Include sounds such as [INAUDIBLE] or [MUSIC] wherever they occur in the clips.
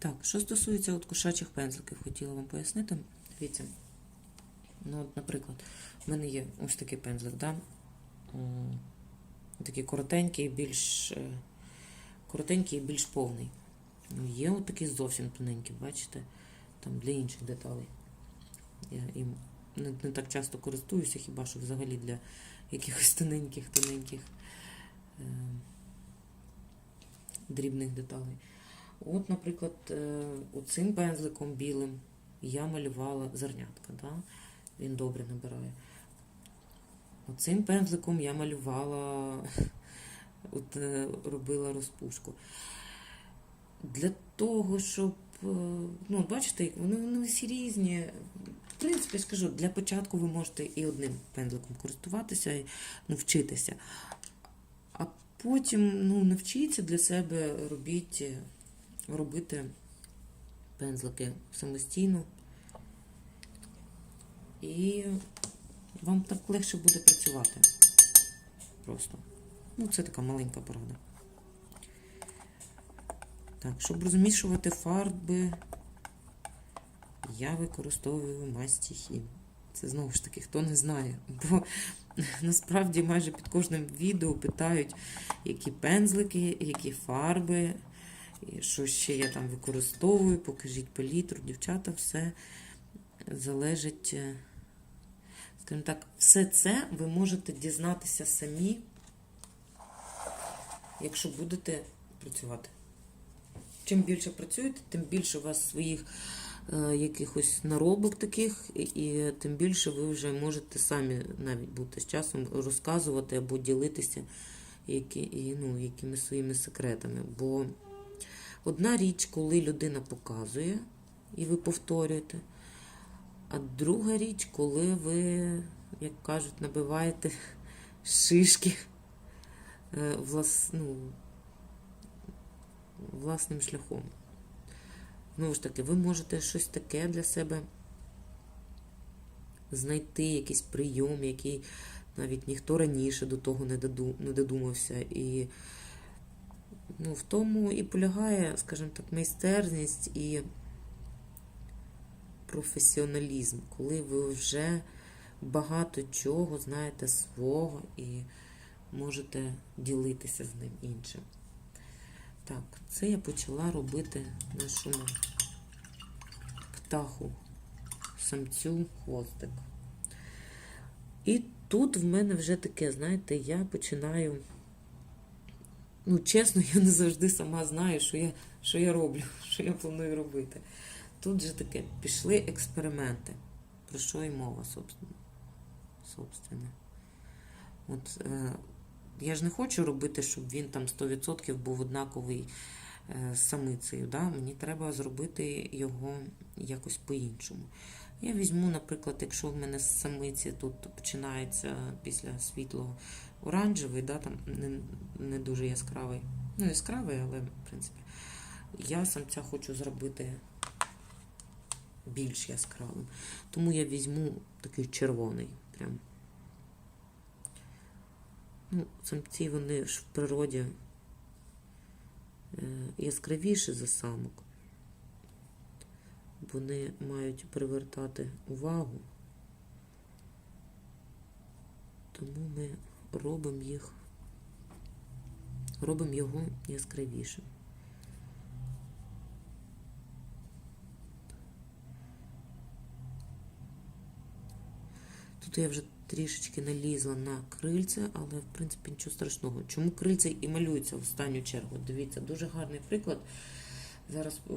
Так, що стосується от кошачих пензликів, хотіла вам пояснити. Дивіться. Ну, от, наприклад, в мене є ось такий пензлик, да? Такий коротенький, більш е, коротенький і більш повний. Ну, є от такий зовсім тоненький, бачите? Там для інших деталей. Я їм не, не так часто користуюся, хіба що взагалі для якихось тоненьких, тоненьких е, дрібних деталей. От, наприклад, е, оцим пензликом білим я малювала зернятка. Да? Він добре набирає. Оцим пензликом я малювала, [LAUGHS] от, е, робила розпушку. Для того, щоб, е, ну, бачите, вони, вони всі різні. В принципі, я скажу, для початку ви можете і одним пензликом користуватися, і ну, вчитися. А потім ну, навчіться для себе робіть, робити пензлики самостійно. І вам так легше буде працювати. Просто. Ну, це така маленька порада. Так, щоб розмішувати фарби, я використовую масті хім. Це знову ж таки, хто не знає. Бо [LAUGHS] насправді майже під кожним відео питають, які пензлики, які фарби, і що ще я там використовую, покажіть палітру, дівчата, все залежить. е, Скажімо так, все це ви можете дізнатися самі, якщо будете працювати. Чим більше працюєте, тим більше у вас своїх е, якихось наробок таких, і, тим більше ви вже можете самі навіть бути з часом розказувати або ділитися які, і, ну, якимись своїми секретами. Бо одна річ, коли людина показує і ви повторюєте, а друга річ, коли ви, як кажуть, набиваєте шишки е, влас, ну, власним шляхом. Знову ж таки, ви можете щось таке для себе знайти, якийсь прийом, який навіть ніхто раніше до того не, додумався. І ну, в тому і полягає, скажімо так, майстерність і професіоналізм, коли ви вже багато чого знаєте свого і можете ділитися з ним іншим. Так, це я почала робити нашому птаху, самцю хвостик. І тут в мене вже таке, знаєте, я починаю. Ну, чесно, я не завжди сама знаю, що я, що я роблю, [LAUGHS] що я планую робити. Тут же таке пішли експерименти. Про що і мова, собственно. собственно. От, е, я ж не хочу робити, щоб він там 100% був однаковий е, самицею. Да? Мені треба зробити його якось по-іншому. Я візьму, наприклад, якщо в мене з самиці тут починається після світлого оранжевий, да, там не, не дуже яскравий. Ну, яскравий, але, в принципі, я самця хочу зробити більш яскравим. Тому я візьму такий червоний. Прям. Ну, самці вони ж в природі е, яскравіші за самок. Вони мають привертати увагу. Тому ми робимо їх, робимо його яскравішим. Тут я вже трішечки налізла на крильце, але в принципі нічого страшного. Чому крильце і малюється в останню чергу? Дивіться, дуже гарний приклад. Зараз о,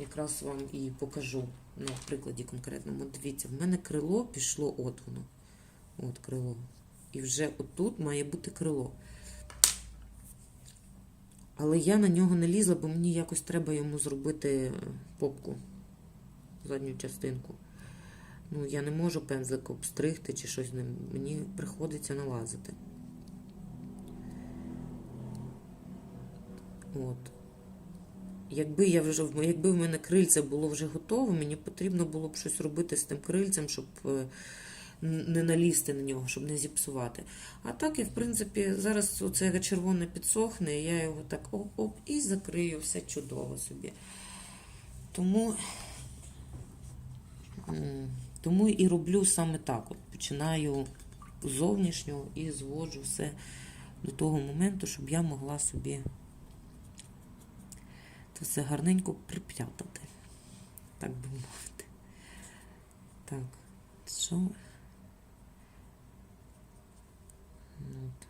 якраз вам і покажу на прикладі конкретному. Дивіться, в мене крило пішло от воно. От крило. І вже отут має бути крило. Але я на нього не лізла, бо мені якось треба йому зробити попку, задню частинку. Ну, я не можу пензлик обстригти чи щось з ним. Мені приходиться налазити. От. Якби я вже якби в мене крильце було вже готове, мені потрібно було б щось робити з тим крильцем, щоб е, не налізти на нього, щоб не зіпсувати. А так я, в принципі, зараз оце червоне підсохне, і я його так оп-оп і закрию, все чудово собі. Тому, тому і роблю саме так. От починаю зовнішнього і зводжу все до того моменту, щоб я могла собі це все гарненько прип'ятати. Так би мовити. Так, що? От.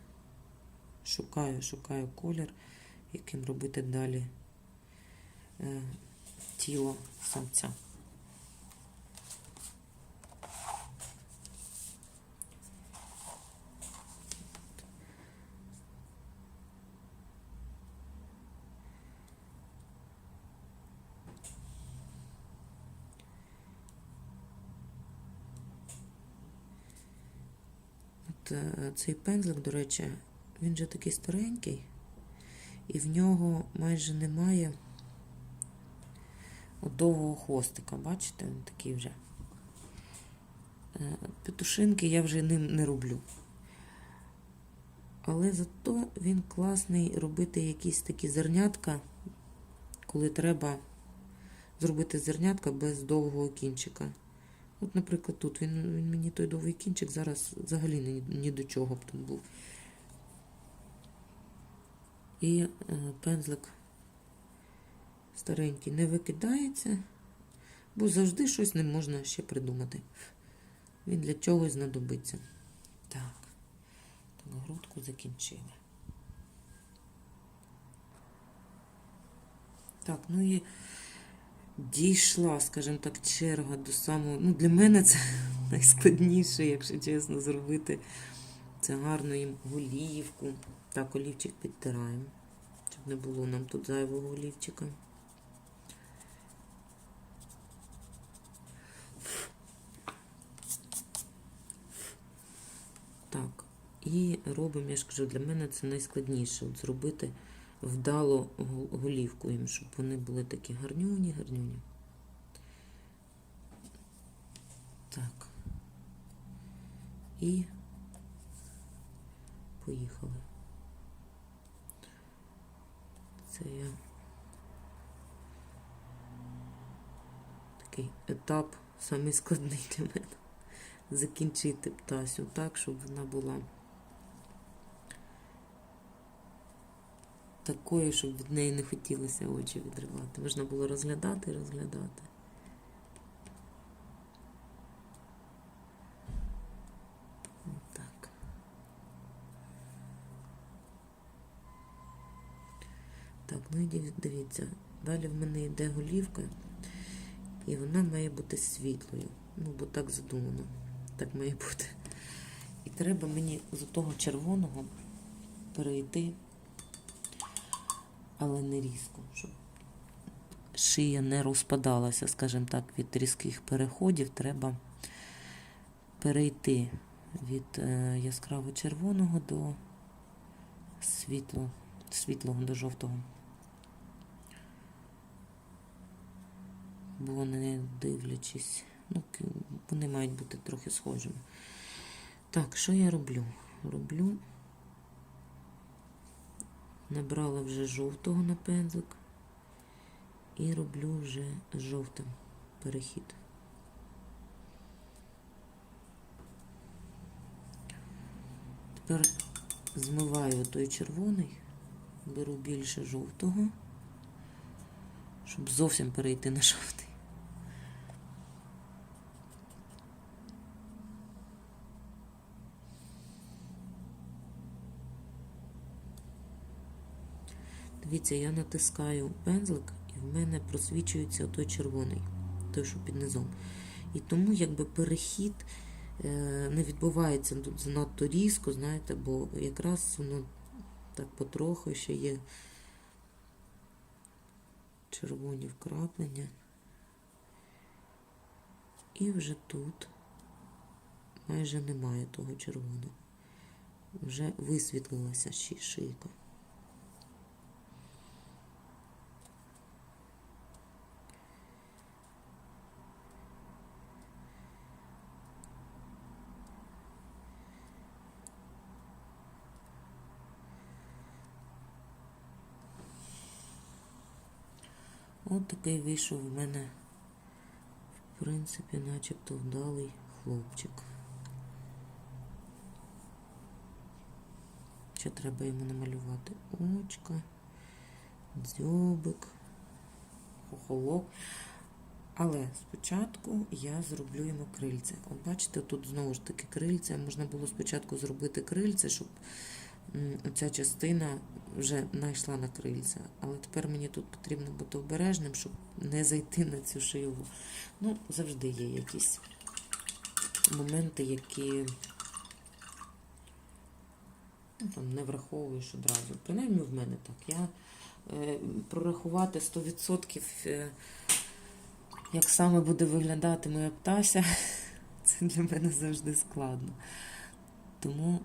Шукаю, шукаю колір, яким робити далі е, тіло самця. Е, цей пензлик, до речі, він же такий старенький, і в нього майже немає довгого хвостика. Бачите, він такий вже. Е, Петушинки я вже ним не роблю. Але зато він класний робити якісь такі зернятка, коли треба зробити зернятка без довгого кінчика. От, наприклад, тут він, він мені той довгий кінчик зараз взагалі ні, ні до чого б там був. І е, пензлик старенький не викидається, бо завжди щось не можна ще придумати. Він для чогось знадобиться. Так, так грудку закінчили. Так, ну і дійшла, скажімо так, черга до самого. Ну, для мене це [LAUGHS] найскладніше, якщо чесно, зробити. Це гарно їм голівку. Так, олівчик підтираємо, щоб не було нам тут зайвого олівчика. Так, і робимо, я ж кажу, для мене це найскладніше от зробити вдало голівку їм, щоб вони були такі гарнюні, гарнюні. Так. І поїхали. Це я такий етап самий складний для мене. Закінчити птасю так, щоб вона була такою, щоб від неї не хотілося очі відривати. Можна було розглядати і розглядати. Так. Так, ну і дивіться. Далі в мене йде голівка, і вона має бути світлою. Ну, бо так задумано. Так має бути. І треба мені з того червоного перейти, але не різко, щоб шия не розпадалася, скажімо так, від різких переходів. Треба перейти від е, яскраво червоного до світло, світлого до жовтого. Бо не дивлячись, ну, вони мають бути трохи схожими. Так, що я роблю? Роблю, набрала вже жовтого на пензлик і роблю вже жовтим перехід. Тепер змиваю той червоний, беру більше жовтого, щоб зовсім перейти на жовтий. Дивіться, я натискаю пензлик, і в мене просвічується той червоний, той, що під низом. І тому якби перехід е, не відбувається тут занадто різко, знаєте, бо якраз воно так потроху ще є червоні вкраплення. І вже тут майже немає того червоного. Вже висвітлилася шийка. От такий вийшов у мене, в принципі, начебто вдалий хлопчик. Ще треба йому намалювати очка, дзьобик, хохолок. Але спочатку я зроблю йому крильце. От бачите, тут знову ж таки крильце. Можна було спочатку зробити крильце, щоб м, оця частина вже найшла на крильце. Але тепер мені тут потрібно бути обережним, щоб не зайти на цю шийову. Ну, завжди є якісь моменти, які ну, там, не враховуєш одразу. Принаймні в мене так. Я е, прорахувати 100% е, як саме буде виглядати моя птася, [LAUGHS] це для мене завжди складно. Тому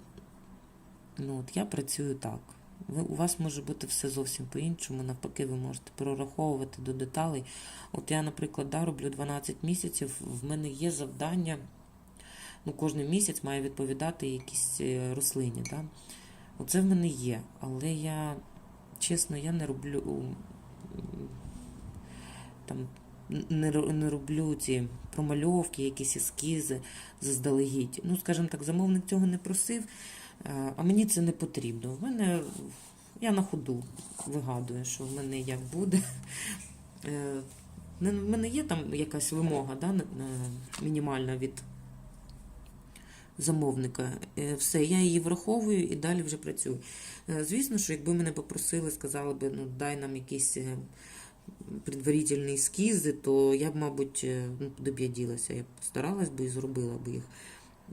ну, от я працюю так. Ви, у вас може бути все зовсім по-іншому. Навпаки, ви можете прораховувати до деталей. От я, наприклад, да, роблю 12 місяців, в мене є завдання. Ну, кожен місяць має відповідати якійсь е, рослині. Да? Оце в мене є. Але я, чесно, я не роблю там, не, не роблю ці промальовки, якісь ескізи заздалегідь. Ну, скажімо так, замовник цього не просив, а мені це не потрібно. В мене я на ходу вигадую, що в мене як буде. Е, В мене є там якась вимога да, на- на- мінімальна від замовника. Е, Все, я її враховую і далі вже працюю. Е, Звісно, що якби мене попросили, сказали би, ну дай нам якісь е, предварительні ескізи, то я б, мабуть, е, ну, куди ділася, я б постаралась би і зробила б їх.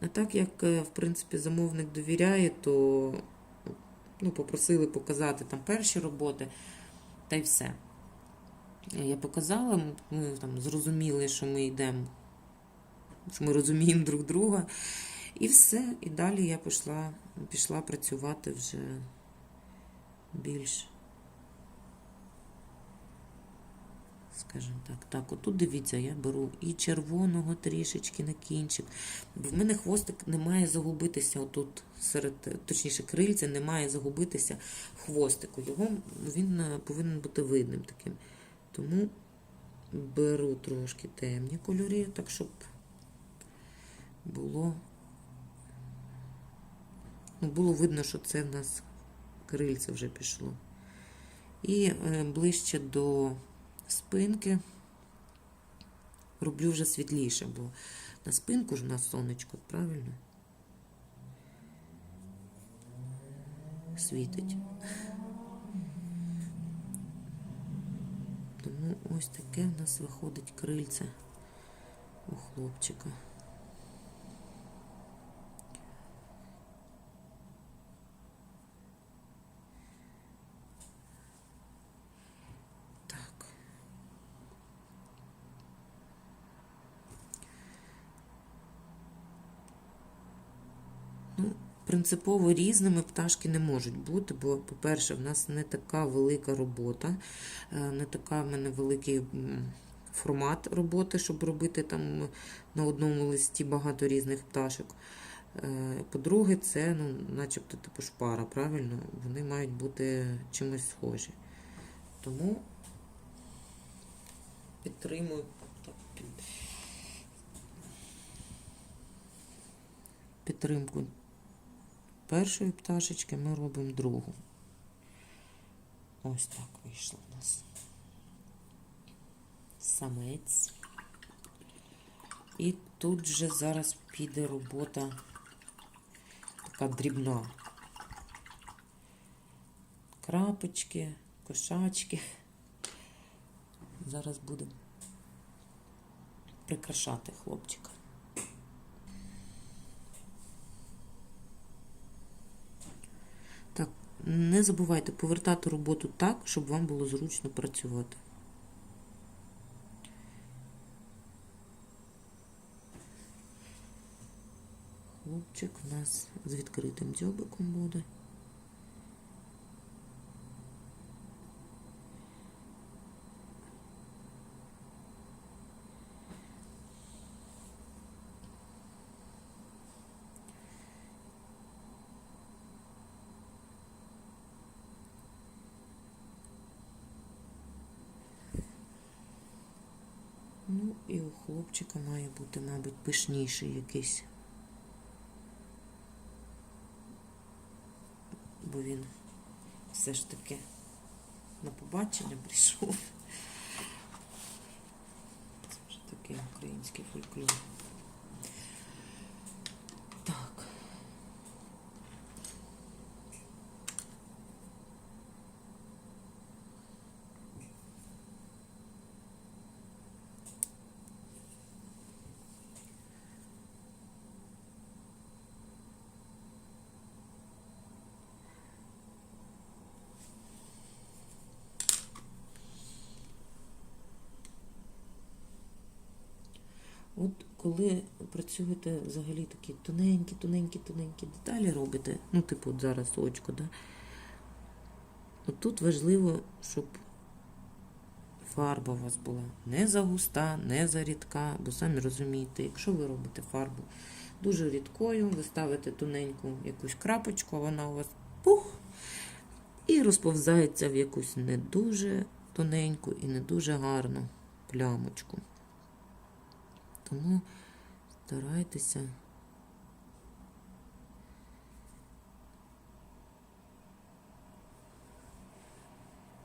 А так як, е, в принципі, замовник довіряє, то ну, попросили показати там перші роботи, та й все. Я показала, ми там зрозуміли, що ми йдемо, що ми розуміємо друг друга. І все. І далі я пішла, пішла працювати вже більш. Скажімо так, так, отут дивіться, я беру і червоного трішечки на кінчик. В мене хвостик не має загубитися отут серед, точніше, крильця не має загубитися хвостику. Його він е, повинен бути видним таким. Тому беру трошки темні кольори, так щоб було, ну, було видно, що це в нас крильце вже пішло. І е, ближче до спинки роблю вже світліше, бо на спинку ж у нас сонечко, правильно? Світить. Тому ось таке в нас виходить крильце у хлопчика. Так. Ну, принципово різними пташки не можуть бути, бо, по-перше, в нас не така велика робота, е, не така в мене великий формат роботи, щоб робити там на одному листі багато різних пташок. Е, По-друге, це, ну, начебто, типу шпара, правильно? Вони мають бути чимось схожі. Тому підтримую. Підтримку першої пташечки ми робимо другу. Ось так вийшло в нас. Самець. І тут же зараз піде робота така дрібна. Крапочки, кошачки. Зараз будемо прикрашати хлопчика. Так, не забувайте повертати роботу так, щоб вам було зручно працювати. Хлопчик у нас з відкритим дзьобиком буде. Хлопчика має бути, мабуть, пишніший якийсь. Бо він все ж таки на побачення прийшов. Це вже такий український фольклор. От коли працюєте взагалі такі тоненькі, тоненькі, тоненькі деталі робите, ну, типу, от зараз очко, да? От тут важливо, щоб фарба у вас була не за густа, не за рідка, бо самі розумієте, якщо ви робите фарбу дуже рідкою, ви ставите тоненьку якусь крапочку, а вона у вас пух, і розповзається в якусь не дуже тоненьку і не дуже гарну плямочку. Тому старайтеся.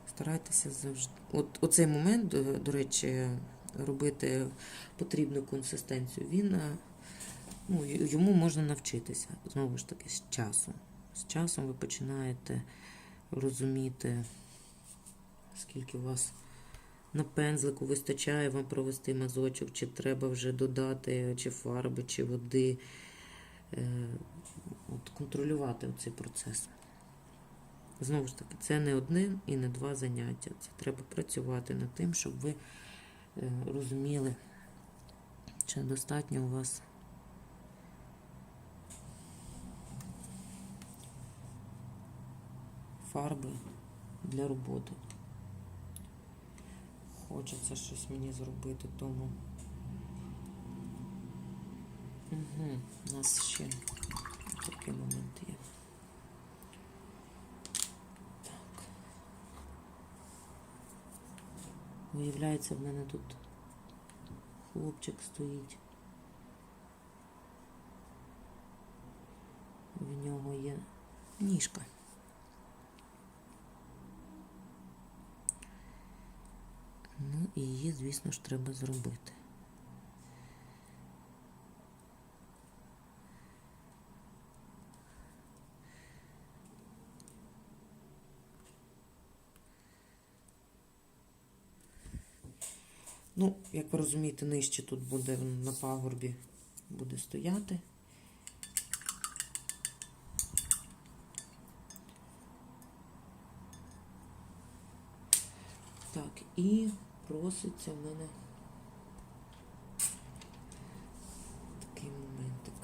Старайтеся завжди. От оцей момент, до, до речі, робити потрібну консистенцію, він ну, йому можна навчитися. Знову ж таки, з часом. З часом ви починаєте розуміти, скільки у вас на пензлику вистачає вам провести мазочок, чи треба вже додати чи фарби, чи води. Е, От, контролювати цей процес. Знову ж таки, це не одне і не два заняття. Це треба працювати над тим, щоб ви е, розуміли, чи достатньо у вас фарби для роботи. Хочеться щось мені зробити, тому. Угу. У нас ще такий момент є. Так. Виявляється, в мене тут хлопчик стоїть. В нього є ніжка. Ну і її, звісно ж, треба зробити. Ну, як ви розумієте, нижче тут буде на пагорбі буде стояти. Так, і проситься в мене такий моментик.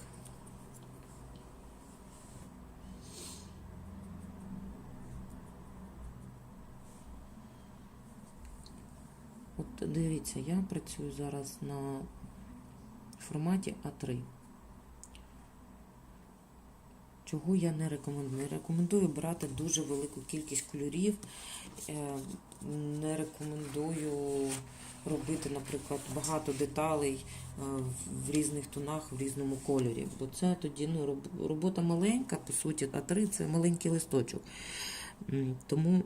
От дивіться, я працюю зараз на форматі А3. Чого я не рекомендую? Не рекомендую брати дуже велику кількість кольорів. Е, Не рекомендую робити, наприклад, багато деталей е, в різних тонах, в різному кольорі. Бо це тоді ну, робота маленька, по суті, А3 це маленький листочок. Тому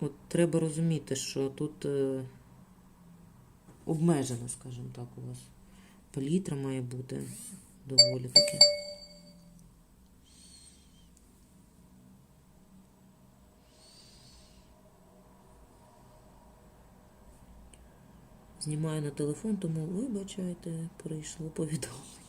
от треба розуміти, що тут е, обмежена, скажімо так, у вас палітра має бути доволі таки. Знімаю на телефон, тому вибачайте, прийшло повідомлення.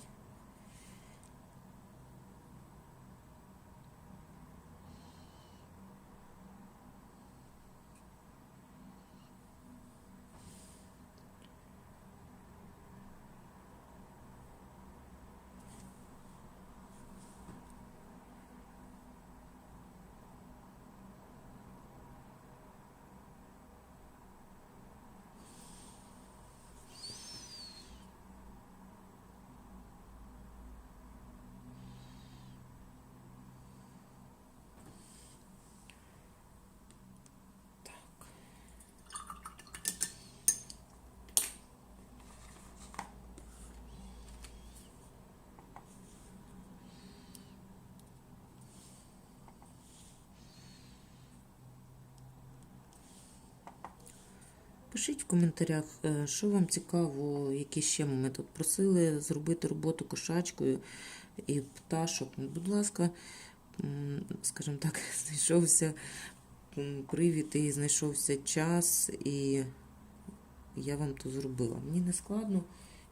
Пишіть в коментарях, е, що вам цікаво, які ще моменти. От Просили зробити роботу кошачкою і пташок. Ну, Будь ласка, скажімо так, [LAUGHS] знайшовся привід і знайшовся час, і я вам то зробила. Мені не складно.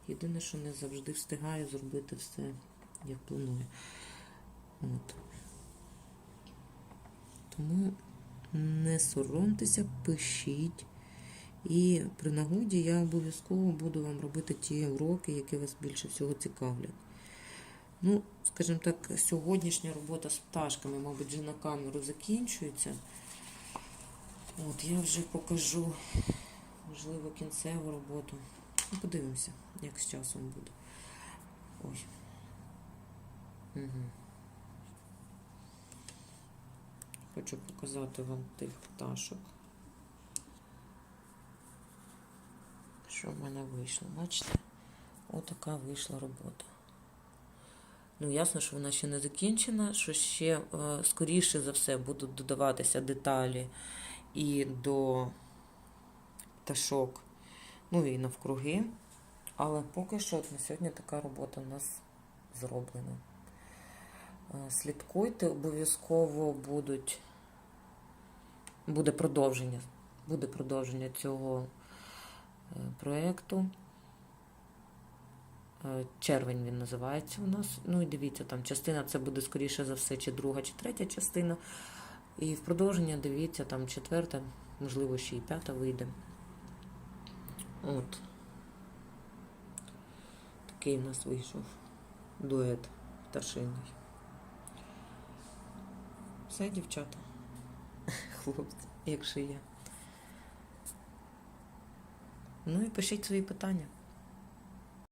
Єдине, що не завжди встигаю зробити все, як планую. От. Тому не соромтеся, пишіть. І при нагоді я обов'язково буду вам робити ті уроки, які вас більше всього цікавлять. Ну, скажімо так, сьогоднішня робота з пташками, мабуть, вже на камеру закінчується. От, я вже покажу, можливо, кінцеву роботу. Ну, подивимося, як з часом буде. Ой. Угу. Хочу показати вам тих пташок. Що в мене вийшло? Бачите? Отака вийшла робота. Ну, ясно, що вона ще не закінчена, що ще е, скоріше за все будуть додаватися деталі і до пташок, ну і навкруги. Але поки що от на сьогодні така робота в нас зроблена. Е, Слідкуйте, обов'язково будуть, буде продовження. Буде продовження цього проєкту. Е, Червень він називається у нас. Ну і дивіться, там частина це буде скоріше за все, чи друга, чи третя частина. І в продовження дивіться, там четверта, можливо, ще і п'ята вийде. От. Такий в нас вийшов дует пташиний. Все, дівчата. [LAUGHS] Хлопці, якщо є. Ну і пишіть свої питання.